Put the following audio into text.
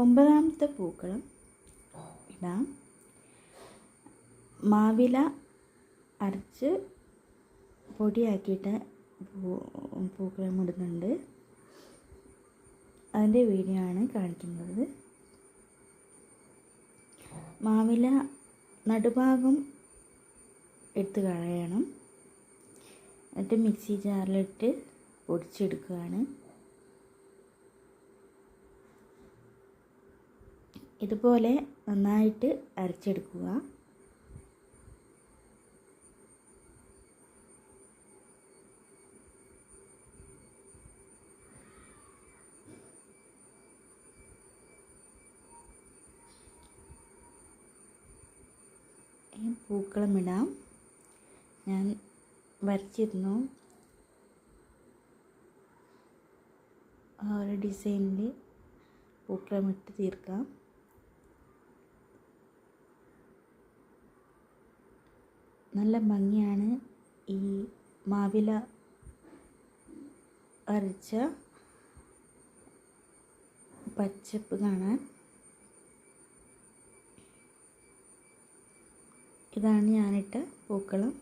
ഒമ്പതാമത്തെ പൂക്കളം ഇടാം മാവില അരച്ച് പൊടിയാക്കിയിട്ട് പൂ പൂക്കളം ഇടുന്നുണ്ട്. അതിന്റെ വീഡിയോ ആണ് കാണിക്കുന്നത്. മാവില നടുഭാഗം എടുത്ത് കളയണം എന്നിട്ട് മിക്സി ജാറിലിട്ട് പൊടിച്ചെടുക്കുകയാണ്. ഇതുപോലെ നന്നായിട്ട് അരച്ചെടുക്കുക. പൂക്കളം ഇടാം. ഞാൻ വരച്ചിരുന്നു. ആ ഒരു ഡിസൈനിൽ പൂക്കളം ഇട്ട് തീർക്കാം. നല്ല ഭംഗിയാണ് ഈ മാവില അരച്ച പച്ചപ്പ് കാണാൻ. ഇതാണ് ഞാനിട്ട പൂക്കളം.